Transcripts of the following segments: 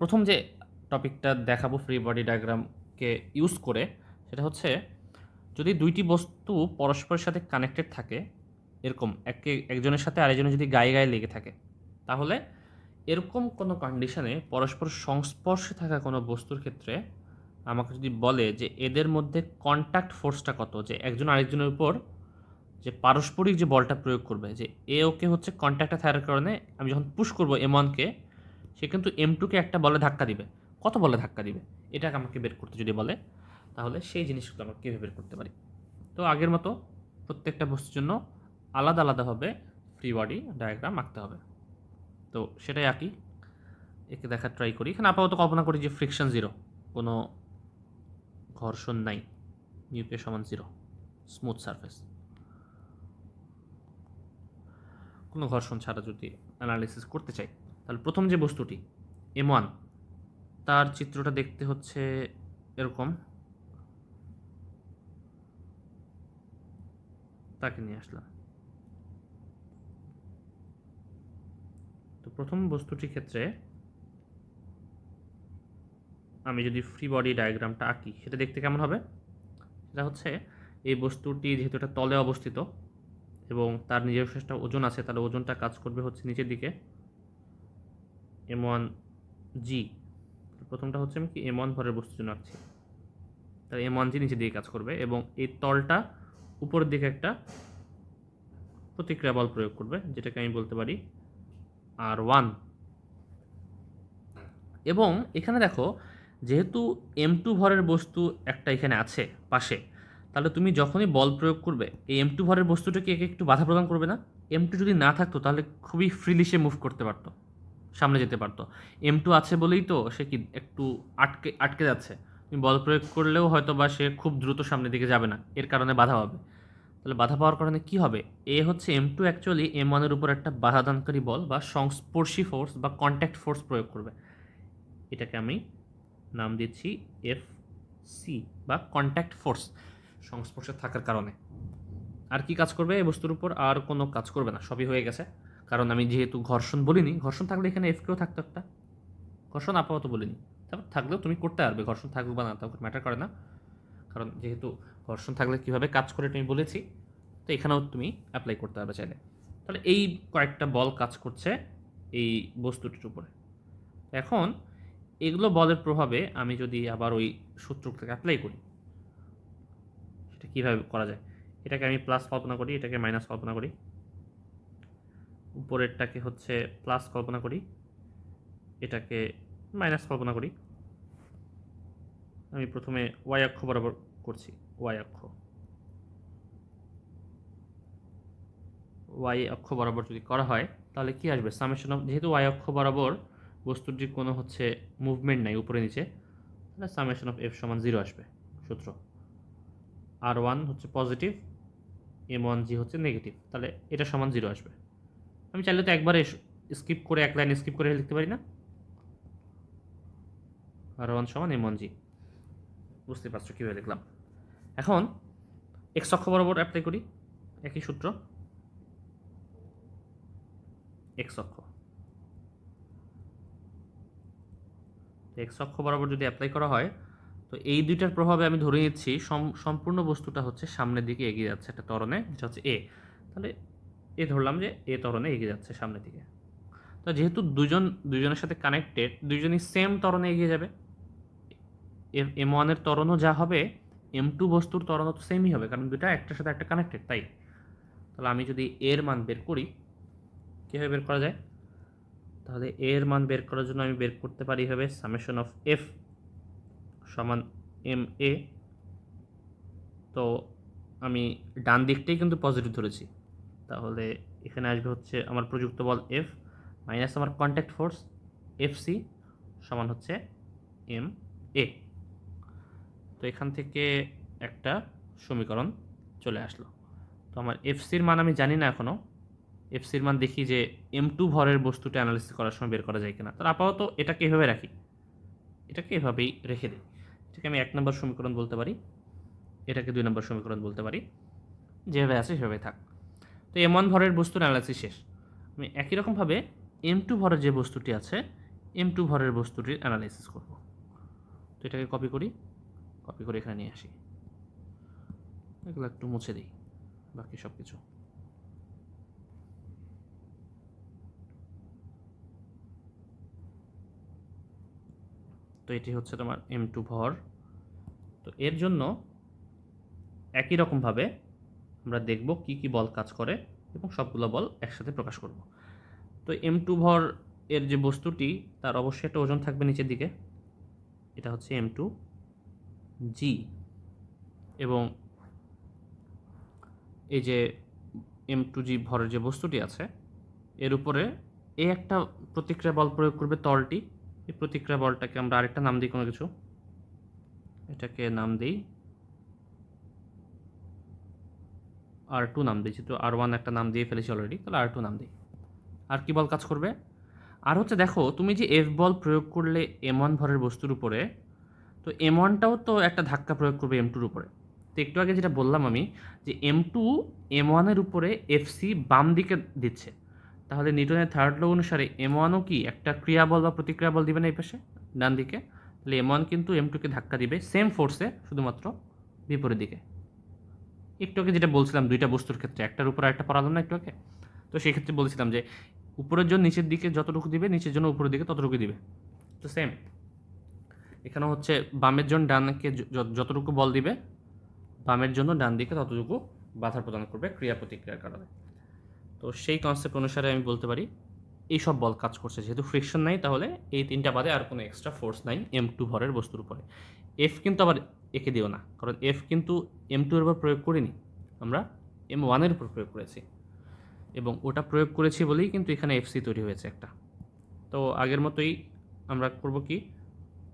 প্রথম যে টপিকটা দেখাবো ফ্রি বডি ডায়াগ্রামকে ইউজ করে, সেটা হচ্ছে যদি দুইটি বস্তু পরস্পরের সাথে কানেক্টেড থাকে, এরকম একে একজনের সাথে আরেকজনের যদি গায়ে গায়ে লেগে থাকে, তাহলে এরকম কোনো কন্ডিশনে পরস্পর সংস্পর্শে থাকা কোনো বস্তুর ক্ষেত্রে আমাকে যদি বলে যে এদের মধ্যে কন্ট্যাক্ট ফোর্সটা কত, যে একজন আরেকজনের উপর যে পারস্পরিক যে বলটা প্রয়োগ করবে, যে এ ওকে হচ্ছে কন্ট্যাক্টটা থাকার কারণে আমি যখন পুশ করব এম ওয়ানকে সে কিন্তু এম টুকে একটা বলে ধাক্কা দিবে। কত বলে ধাক্কা দিবে? এটাকে আমাকে বের করতে যদি বলে, তাহলে সেই জিনিসগুলো আমরা কীভাবে বের করতে পারি? তো আগের মতো প্রত্যেকটা বস্তুর জন্য আলাদা আলাদাভাবে ফ্রি বডি ডায়াগ্রাম আঁকতে হবে। তো সেটাই আঁকি, একে দেখার ট্রাই করি। এখানে আপাতত কল্পনা করি যে ফ্রিকশন জিরো কোনো ঘর্ষণ নাই নিউপে সমান জিরো স্মুথ সারফেস কোনো ঘর্ষণ ছাড়া যদি অ্যানালিসিস করতে চাই তাহলে প্রথম যে বস্তুটি এম ওয়ান তার চিত্রটা দেখতে হচ্ছে এরকম। তাকে নিয়ে আসলাম। তো প্রথম বস্তুটির ক্ষেত্রে আমি যদি ফ্রি বডি ডায়াগ্রামটা আঁকি, সেটা দেখতে কেমন হবে? সেটা হচ্ছে এই বস্তুটি যেহেতু এটা তলে অবস্থিত এবং তার নিজস্ব একটা ওজন আছে, তাহলে ওজনটা কাজ করবে হচ্ছে নিচের দিকে। এম ওয়ান জি প্রথমটা হচ্ছে আমি কি এম ওয়ান ভরের বস্তুর জন্য আঁকছি। তাহলে এম ওয়ান জি নিচের দিকে কাজ করবে এবং এই তলটা উপরের দিকে একটা প্রতিক্রিয়া বল প্রয়োগ করবে, যেটাকে আমি বলতে পারি আর ওয়ান এবং এখানে দেখো, যেহেতু এম টু ভরের বস্তু একটা এখানে আছে, পাশে, তাহলে তুমি যখনই বল প্রয়োগ করবে, এই এম টু ভরের বস্তুটাকে একে একটু বাধা প্রদান করবে না। এম টু যদি না থাকতো, তাহলে খুবই ফ্রিলি সে মুভ করতে পারতো। সামনে যেতে পারতো। এম টু আছে বলেই তো সে কি একটু আটকে আটকে যাচ্ছে। তুমি বল প্রয়োগ করলেও হয়তো বা সে খুব দ্রুত সামনের দিকে যাবে না। এর কারণে বাধা হবে তাহলে বাধা পাওয়ার কারণে কি হবে? এ হচ্ছে এম টু অ্যাকচুয়ালি এম ওয়ানের উপর একটা বাধাদানকারী বল বা সংস্পর্শী ফোর্স বা কন্ট্যাক্ট ফোর্স প্রয়োগ করবে। এটাকে আমি নাম দিচ্ছি এফ সি বা কন্ট্যাক্ট ফোর্স সংস্পর্শে থাকার কারণে। আর কি কাজ করবে? এই বস্তুর উপর আর কোনো কাজ করবে না। সবই হয়ে গেছে। কারণ আমি যেহেতু ঘর্ষণ বলিনি, ঘর্ষণ থাকলে এখানে এফকেও থাকতো একটা ঘর্ষণ আপাতত বলিনি। তারপর থাকলেও তুমি করতে পারবে, ঘর্ষণ থাকুক বা না থাকুক ম্যাটার করে না। কারণ যেহেতু ঘর্ষণ থাকলে কীভাবে কাজ করে তুমি বলেছি, তো এখানেও তুমি অ্যাপ্লাই করতে পারবে চাইলে। তাহলে এই কয়েকটা বল কাজ করছে এই বস্তুটির উপরে। এখন এগুলো বলের প্রভাবে আমি যদি আবার ওই সূত্রটাকে অ্যাপ্লাই করি, সেটা কীভাবে করা যায়? এটাকে আমি প্লাস কল্পনা করি, এটাকে মাইনাস কল্পনা করি। উপরেরটাকে হচ্ছে প্লাস কল্পনা করি। এটাকে মাইনাস কল্পনা করি। আমি প্রথমে ওয়াই অক্ষ বরাবর করছি ওয়াই অক্ষ। ওয়াই অক্ষ বরাবর যদি করা হয়, তাহলে কি আসবে? সামেশন অফ যেহেতু ওয়াই অক্ষ বরাবর বস্তুটির কোনো হচ্ছে মুভমেন্ট নাই উপরে নিচে, তাহলে সামেশন অফ এফ সমান জিরো আসবে সূত্র। আর ওয়ান হচ্ছে পজিটিভ এম ওয়ান জি হচ্ছে নেগেটিভ তাহলে এটা সমান জিরো আসবে। আমি চাইলে তো একবারে স্কিপ করে এক লাইন স্কিপ করে লিখতে পারি না। আর ওয়ান সমান এম জি বুঝতে পারছ কীভাবে লিখলাম। এখন এক্স অক্ষ বরাবর অ্যাপ্লাই করি। একই সূত্র। এক্স অক্ষ। এক্স অক্ষ বরাবর যদি অ্যাপ্লাই করা হয়, তো এই দুইটার প্রভাবে আমি ধরে নিচ্ছি সম্পূর্ণ বস্তুটা হচ্ছে সামনের দিকে এগিয়ে যাচ্ছে একটা তরণে যেটা হচ্ছে এ তাহলে এ ধরলাম যে এ তরণে এগিয়ে যাচ্ছে সামনের দিকে। তো যেহেতু দুজন, দুজনের সাথে কানেক্টেড দুজনই সেম তরণে এগিয়ে যাবে। এম ওয়ানের তরণও যা হবে এম টু বস্তুর তরণও তো সেমই হবে, কারণ দুটা একটার সাথে একটা কানেক্টেড তাই? তাহলে আমি যদি এর মান বের করি, কীভাবে বের করা যায়? তাহলে এর মান বের করার জন্য আমি বের করতে পারি হবে সামেশন অফ এফ সমান এম এ তো আমি ডান দিকটাই কিন্তু পজিটিভ ধরেছি। তাহলে এখানে আসবে হচ্ছে আমার প্রযুক্ত বল এফ মাইনাস আমার কন্ট্যাক্ট ফোর্স এফ সি সমান হচ্ছে এম এ তো এখান থেকে একটা সমীকরণ চলে আসলো। তো আমার এফসির মান আমি জানি না এখনও এফসির মান দেখি যে এম টু ভরের বস্তুটা অ্যানালিসিস করার সময় বের করা যায় কিনা। তার আপাতত এটাকে এভাবে রাখি। এটাকে এভাবেই রেখে দিই। এটাকে আমি এক নম্বর সমীকরণ বলতে পারি। এটাকে দুই নম্বর সমীকরণ বলতে পারি। যেভাবে আছে সেভাবে থাক। তো এম ওয়ান ভরের বস্তুর অ্যানালাইসিস শেষ। আমি একই রকমভাবে এম টু ভরের যে বস্তুটি আছে এম টু ভরের বস্তুটির অ্যানালাইসিস করব। তো এটাকে কপি করি কপি করে এখানে নিয়ে আসি। এগুলো একটু মুছে দিই, বাকি সব কিছু তো এটি হচ্ছে তোমার এম টু ভর। তো এর জন্য একই রকমভাবে আমরা দেখব কি কি বল কাজ করে এবং সবগুলো বল একসাথে প্রকাশ করব। তো এম টু ভর এর যে বস্তুটি, তার অবশ্যই একটা ওজন থাকবে নিচের দিকে। এটা হচ্ছে এম টু জি এবং এই যে এম টু জি ভরের যে বস্তুটি আছে, এর উপরে এই একটা প্রতিক্রিয়া বল প্রয়োগ করবে তলটি। এই প্রতিক্রিয়া বলটাকে আমরা আরেকটা নাম দিই কোনো কিছু। এটাকে নাম দিই আর টু নাম দিয়েছি। তো আর ওয়ান একটা নাম দিয়ে ফেলেছি অলরেডি তাহলে আর টু নাম দিই। আর কি বল কাজ করবে? আর হচ্ছে দেখো, তুমি যে এফ বল প্রয়োগ করলে এম ওয়ান ভরের বস্তুর উপরে, তো এম ওয়ানটাও তো একটা ধাক্কা প্রয়োগ করবে এম টুর উপরে। তো একটু আগে যেটা বললাম আমি, যে এম টু এম ওয়ানের উপরে এফ সি বাম দিকে দিচ্ছে। তাহলে নিউটনের থার্ড ল অনুসারে এম ওয়ানও কি একটা ক্রিয়া বল বা প্রতিক্রিয়া বল দিবে না এই পাশে, ডান দিকে? তাহলে এম ওয়ান কিন্তু এম টুকে ধাক্কা দিবে সেম ফোর্সে শুধুমাত্র বিপরীত দিকে। একটু আগে যেটা বলছিলাম, দুইটা বস্তুর ক্ষেত্রে, একটার উপর একটা পড়ালাম না একটু আগে তো সেই ক্ষেত্রে বলছিলাম যে, উপরের জন্য নিচের দিকে যতটুকু দিবে, নিচের জন্য উপরের দিকে ততটুকু দিবে। তো সেম এখানে হচ্ছে বামের জন্য ডানকে যতটুকু বল দিবে, বামের জন্য ডান দিকে ততটুকু বাধা প্রদান করবে ক্রিয়া প্রতিক্রিয়ার কারণে। তো সেই কনসেপ্ট অনুসারে আমি বলতে পারি, এই সব বল কাজ করছে। যেহেতু ফ্রিকশন নাই, তাহলে এই তিনটা বাদে আর কোনো এক্সট্রা ফোর্স নাই এম টু ভরের বস্তুর উপরে। এফ কিন্তু আবার একে দিও না। কারণ এফ কিন্তু এম টু এর উপর প্রয়োগ করিনি। আমরা এম ওয়ানের উপর প্রয়োগ করেছি। এবং ওটা প্রয়োগ করেছি বলেই কিন্তু এখানে এফসি তৈরি হয়েছে একটা। তো আগের মতোই আমরা করব কি?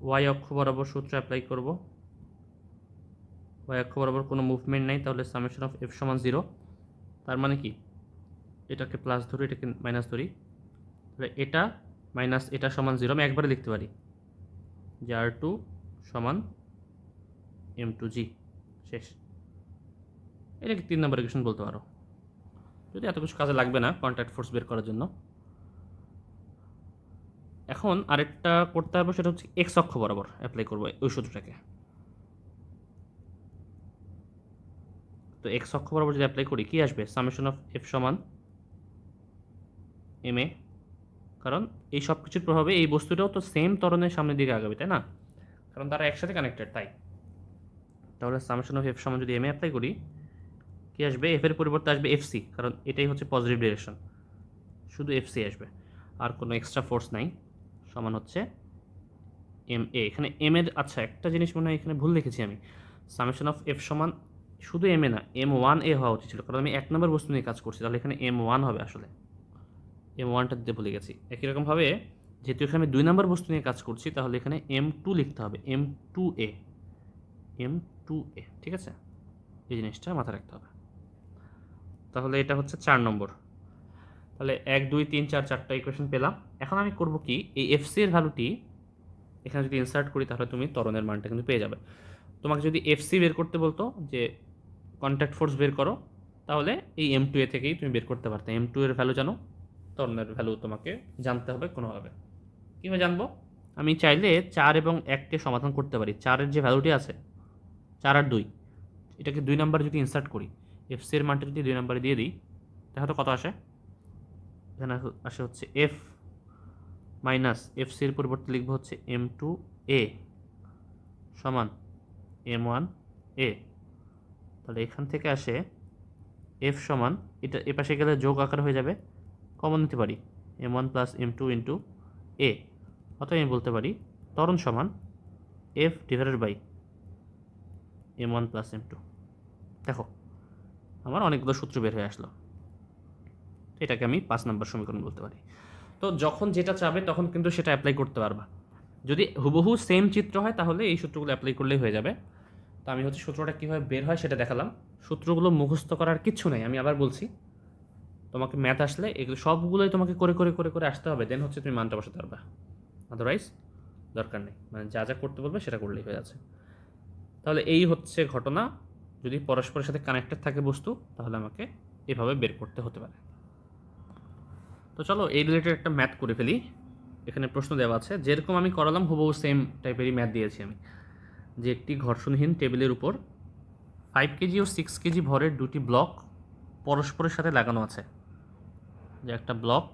ওয়াই অক্ষ বরাবর সূত্র অ্যাপ্লাই করব। ওয়াই অক্ষ বরাবর কোনো মুভমেন্ট নাই, তাহলে সামেশন অফ এফ সমান জিরো তার মানে কি? এটাকে প্লাস ধরি, এটাকে মাইনাস ধরি। তাহলে এটা মাইনাস এটা সমান জিরো আমি একবারে লিখতে পারি। যে আর টু সমান এম টু জি শেষ। এটাকে তিন নম্বর ইকুয়েশন বলতে পারো? যদি এত কিছু কাজে লাগবে না কন্ট্যাক্ট ফোর্স বের করার জন্য। এখন আরেকটা করতে হবে, সেটা হচ্ছে এক্স অক্ষ বরাবর অ্যাপ্লাই করব ওই সূত্রটাকে। তো এক্স অক্ষ বরাবর যদি অ্যাপ্লাই করি, কি আসবে? সামেশন অফ এফ সমান এম এ কারণ এই সব কিছুর প্রভাবে এই বস্তুটাও তো সেম ত্বরণের সামনের দিকে আগাবে, তাই না? কারণ তারা একসাথে কানেক্টেড তাই। তাহলে সামেশন অফ এফ সমান যদি এম এ অ্যাপ্লাই করি, কি আসবে? এফ এর পরিবর্তে আসবে এফ সি কারণ এটাই হচ্ছে পজিটিভ ডিরেকশন শুধু এফ সি আসবে। আর কোনো এক্সট্রা ফোর্স নাই। সমান হচ্ছে এম এ এখানে এম এর আচ্ছা একটা জিনিস মনে হয় এখানে ভুল লিখেছি আমি। সামেশন অফ এফ সমান শুধু এম এ না এম ওয়ান এ হওয়া উচিত ছিল, কারণ আমি এক নম্বর বস্তু নিয়ে কাজ করছি, তাহলে এখানে এম ওয়ান হবে আসলে। এম ওয়ানটা দিতে ভুলে গেছি। একই রকমভাবে যেহেতু এখানে আমি দুই নম্বর বস্তু নিয়ে কাজ করছি, তাহলে এখানে এম টু লিখতে হবে M two A M two A ঠিক আছে? এই জিনিসটা মাথায় রাখতে হবে। তাহলে এটা হচ্ছে চার নম্বর। তাহলে এক, দুই, তিন, চার, চারটা ইকুয়েশন পেলাম। এখন আমি করব কি, এই এফসি এর ভ্যালুটি এখানে যদি ইনসার্ট করি, তাহলে তুমি ত্বরণের মানটা কিন্তু পেয়ে যাবে। তোমাকে যদি এফসি বের করতে বলতো, যে কন্ট্যাক্ট ফোর্স বের করো, তাহলে এই এম টু এ থেকেই তুমি বের করতে পারতে। এম টু এর ভ্যালু জানো, ত্বরণের ভ্যালু তোমাকে জানতে হবে কোনোভাবে। কীভাবে জানব? আমি চাইলে চার এবং এককে সমাধান করতে পারি। চারের যে ভ্যালুটি আছে চার আর দুই। এটাকে দুই নাম্বার যদি ইনসার্ট করি এফসি এর মানটা যদি দুই নাম্বারে দিয়ে দিই তাহলে কত আসে? এখানে আসে হচ্ছে এফ মাইনাস এফ সির পরিবর্তে লিখব হচ্ছে এম টু এ সমান এম ওয়ান এ তাহলে এখান থেকে আসে এফ সমান, এটা এ পাশে গেলে যোগ আকার হয়ে যাবে কমন নিতে পারি M one plus M two into A অতএব আমি বলতে পারি, ত্বরণ সমান F divided by M one plus M two দেখো, আমার অনেকগুলো সূত্র বের হয়ে আসলো। এটাকে আমি পাঁচ নম্বর সমীকরণ বলতে পারি। তো যখন যেটা চাবে তখন কিন্তু সেটা অ্যাপ্লাই করতে পারবা। যদি হুবহু সেম চিত্র হয় তাহলে এই সূত্রগুলো অ্যাপ্লাই করলেই হয়ে যাবে। তো আমি হচ্ছে সূত্রটা কীভাবে বের হয় সেটা দেখালাম। সূত্রগুলো মুখস্থ করার কিচ্ছু নেই, আমি আবার বলছি। তোমাকে ম্যাথ আসলে এগুলো সবগুলোই তোমাকে করে করে করে করে আসতে হবে। দেন হচ্ছে তুমি মানটা বসাতে পারবা। আদারওয়াইজ দরকার নেই। মানে যা যা করতে বলবে সেটা করলেই হয়ে যাচ্ছে। তাহলে এই হচ্ছে ঘটনা। যদি পরস্পরের সাথে কানেক্টেড থাকে বস্তু, তাহলে আমাকে এভাবে বের করতে হতে পারে। তো চলো, এই রিলেটেড একটা ম্যাথ করে ফেলি। এখানে প্রশ্ন দেওয়া আছে, যেরকম আমি করালাম, হুবহু সেম টাইপেরই ম্যাথ দিয়েছি আমি। যে একটি ঘর্ষণহীন টেবিলের উপর ফাইভ কেজি ও সিক্স কেজি ভরের দুটি ব্লক পরস্পরের সাথে লাগানো আছে। যে একটা ব্লক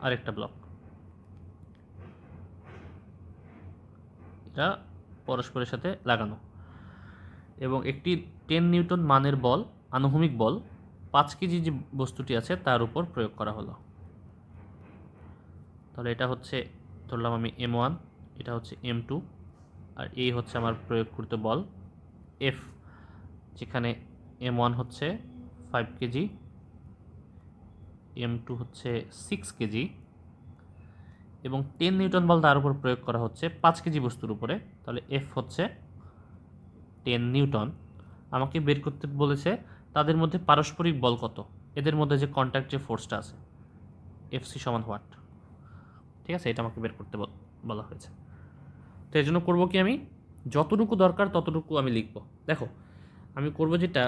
আর একটা ব্লক এটা পরস্পরের সাথে লাগানো। এবং একটি টেন নিউটন মানের বল, আনুভূমিক বল, পাঁচ কেজি যে বস্তুটি আছে তার উপর প্রয়োগ করা হলো। তাহলে এটা হচ্ছে, ধরলাম আমি এম ওয়ান এটা হচ্ছে এম টু আর এই হচ্ছে আমার প্রয়োগকৃত বল এফ যেখানে এম ওয়ান হচ্ছে ফাইভ কেজি এম টু হচ্ছে সিক্স কেজি এবং টেন নিউটন বল তার উপর প্রয়োগ করা হচ্ছে পাঁচ কেজি বস্তুর উপরে। তাহলে এফ হচ্ছে টেন নিউটন। আমাকে বের করতে বলেছে তাদের মধ্যে পারস্পরিক বল কত? এদের মধ্যে যে কন্ট্যাক্ট যে ফোর্সটা আছে এফসি সমান হোয়াট ঠিক আছে? এটা আমাকে বের করতে বলা হয়েছে। তো এই জন্য করব কি আমি? যতটুকু দরকার ততটুকু আমি লিখব। দেখো, আমি করব যেটা,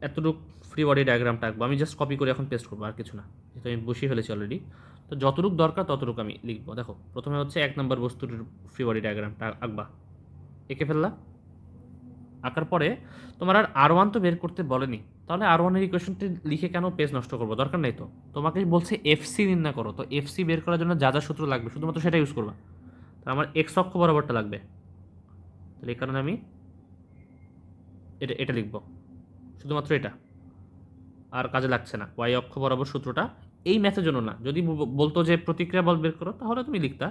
এতটুকু ফ্রি বডি ডায়াগ্রামটা আঁকবো। আমি জাস্ট কপি করে এখন পেস্ট করব, আর কিছু না। যেহেতু আমি বসিয়ে ফেলেছি অলরেডি তো যতটুকু দরকার ততটুকু আমি লিখব। দেখো, প্রথমে হচ্ছে এক নম্বর বস্তুর ফ্রি বডি ডায়াগ্রামটা আঁকবা। এঁকে ফেললা। আঁকার পরে তোমার আর আর ওয়ান তো বের করতে বলেনি। তাহলে আর ওয়ানের ইকুয়েশনটি লিখে কেন পেজ নষ্ট করব? দরকার নেই তো। তোমাকে বলছে এফসি নির্ণয় করো। তো এফসি বের করার জন্য যা যা সূত্র লাগবে, শুধুমাত্র সেটা ইউজ করবা। তো আমার এক্স অক্ষ বরাবরটা লাগবে। তাহলে এই কারণে আমি এটা এটা লিখব। শুধুমাত্র এটা। আর কাজে লাগছে না। ওয়াই অক্ষ বরাবর সূত্রটা এই ম্যাথের জন্য না। যদি বলতো যে প্রতিক্রিয়া বল বের করো, তাহলে তুমি লিখতা।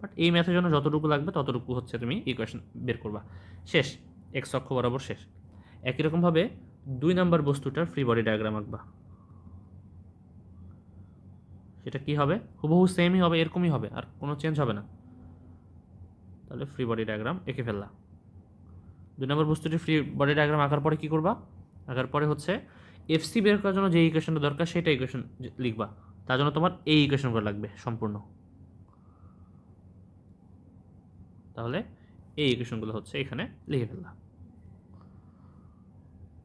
বাট এই ম্যাথের জন্য যতটুকু লাগবে, ততটুকু হচ্ছে তুমি ইকুয়েশন বের করবা। শেষ। এক্স অক্ষ বরাবর শেষ। একই রকমভাবে দুই নম্বর বস্তুটার ফ্রি বডি ডায়াগ্রাম আঁকবা। সেটা কি হবে? হুবহু সেমই হবে, এরকমই হবে, আর কোনো চেঞ্জ হবে না। তাহলে ফ্রি বডি ডায়াগ্রাম এঁকে ফেললা। দুই নম্বর বস্তুটি ফ্রি বডি ডায়াগ্রাম আঁকার পরে কী করবা? আঁকার পরে হচ্ছে এফসি বের করার জন্য যে ইকুয়েশনটা দরকার, সেটা ইকুয়েশন লিখবা। তার জন্য তোমার এই ইকুয়েশনগুলো লাগবে সম্পূর্ণ। তাহলে এই ইকুয়েশনগুলো হচ্ছে এখানে লিখে ফেললাম।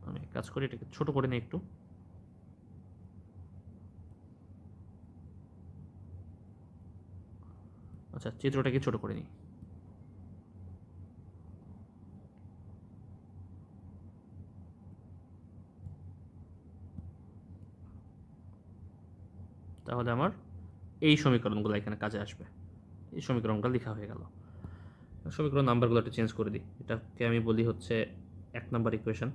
আমি কাজ করি, এটাকে ছোট করে নিই একটু। আচ্ছা চিত্রটাকে ছোট করে নিই। তাহলে আমার এই সমীকরণগুলো এখানে কাজে আসবে। এই সমীকরণগুলো লেখা হয়ে গেল। সমীকরণ নাম্বারগুলো একটু চেঞ্জ করে দিই। এটাকে আমি বলি হচ্ছে এক নাম্বার ইকুয়েশন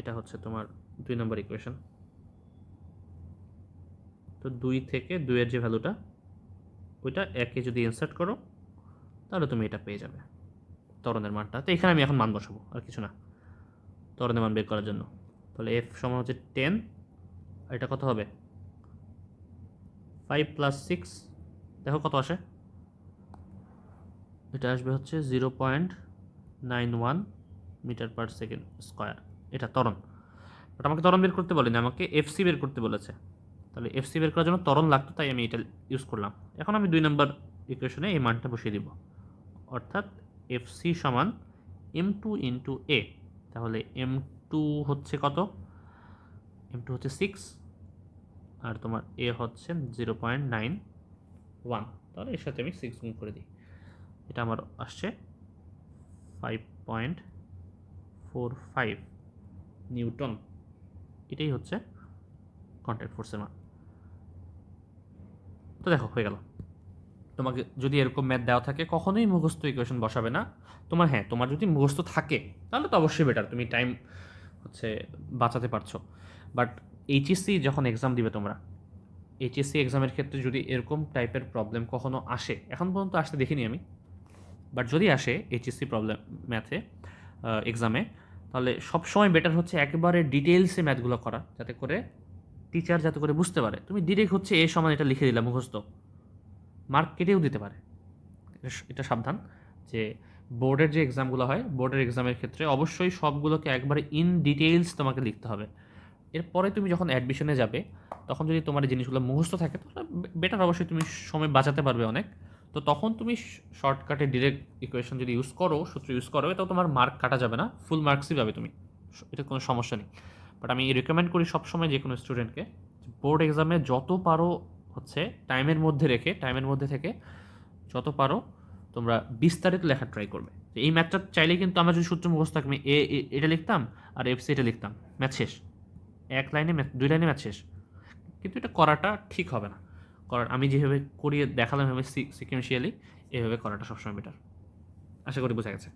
এটা হচ্ছে তোমার দুই নম্বর ইকুয়েশন তো দুই থেকে দুইয়ের যে ভ্যালুটা ওইটা একে যদি ইনসার্ট করো, তাহলে তুমি এটা পেয়ে যাবে। তরণের মানটা। তো এখানে আমি এখন মান বসাবো, আর কিছু না। তরণের মান বের করার জন্য। তাহলে এফ সমান হচ্ছে টেন এটা কত হবে? ফাইভ প্লাস সিক্স দেখো কত আসে? এটা আসবে হচ্ছে zero point nine one metre per second square এটা তরণ বাট আমাকে তরণ বের করতে বলেনি, আমাকে এফসি বের করতে বলেছে। তাহলে এফসি বের করার জন্য তরণ লাগতো, তাই আমি এটা ইউজ করলাম। এখন আমি দুই নম্বর ইকুয়েশনে এই মানটা বসিয়ে দিব। অর্থাৎ এফসি সমান এম টু ইন্টু এ তাহলে এম টু হচ্ছে কত? এম টু হচ্ছে সিক্স আর তোমার এ হচ্ছে জিরো পয়েন্ট নাইন ওয়ান তাহলে এর সাথে আমি সিক্স গুণ করে দিই। এটা আমার আসছে five point four five newton. এটাই হচ্ছে কন্ট্যাক্ট ফোর্সের মান। তো দেখো, হয়ে গেল। তোমাকে যদি এরকম ম্যাথ দেওয়া থাকে, কখনোই মুখস্থ ইকুয়েশন বসাবে না। তোমার হ্যাঁ তোমার যদি মুখস্থ থাকে, তাহলে তো অবশ্যই বেটার তুমি টাইম হচ্ছে বাঁচাতে পারছ। বাট এইচএসসি যখন এক্সাম দিবে তোমরা এইচএসসি এক্সামের ক্ষেত্রে যদি এরকম টাইপের প্রবলেম কখনো আসে, এখন পর্যন্ত আসতে দেখিনি আমি বাট যদি আসে এইচএসসি প্রবলেম ম্যাথে এক্সামে তাহলে সবসময় বেটার হচ্ছে একেবারে ডিটেলসে ম্যাথগুলো করা, যাতে করে টিচার যাতে করে বুঝতে পারে। তুমি ডিরেক্ট হচ্ছে এ সমান এটা লিখে দিলাম মুখস্থ। মার্ক কেটেও দিতে পারে। এটা- এটা সাবধান যে বোর্ডের যে এক্সামগুলো হয়, বোর্ডের এক্সামের ক্ষেত্রে অবশ্যই সবগুলোকে একবারে ইন ডিটেইলস তোমাকে লিখতে হবে। এরপরে তুমি যখন অ্যাডমিশনে যাবে, তখন যদি তোমার জিনিসগুলো মুখস্থ থাকে, তাহলে বেটার অবশ্যই তুমি সময় বাঁচাতে পারবে অনেক। তো তখন তুমি শর্টকাটে ডিরেক্ট ইকুয়েশন যদি ইউজ করো, সূত্র ইউজ করো, এটাও তোমার মার্ক কাটা যাবে না ফুল মার্কসই পাবে তুমি। এটা কোনো সমস্যা নেই। বাট আমি রেকমেন্ড করি সবসময় যে কোনো স্টুডেন্টকে বোর্ড এক্সামে যত পারো হচ্ছে টাইমের মধ্যে রেখে টাইমের মধ্যে থেকে যত পারো তোমরা বিস্তারিত লেখা ট্রাই করবে। এই ম্যাথটা চাইলে কিন্তু আমরা যদি সূত্র মুখস্থ থাকবে এ, এ- এটা লিখতাম আর এফ সি এটা লিখতাম। ম্যাথ শেষ। এক লাইনে ম্যাথ দুই লাইনে ম্যাথ শেষ। কিন্তু এটা করাটা ঠিক হবে না। করার আমি যেভাবে করিয়ে দেখালাম এভাবে সিকুয়েন্সিয়ালি এভাবে করাটা সবসময় বেটার আশা করি বোঝা গেছে।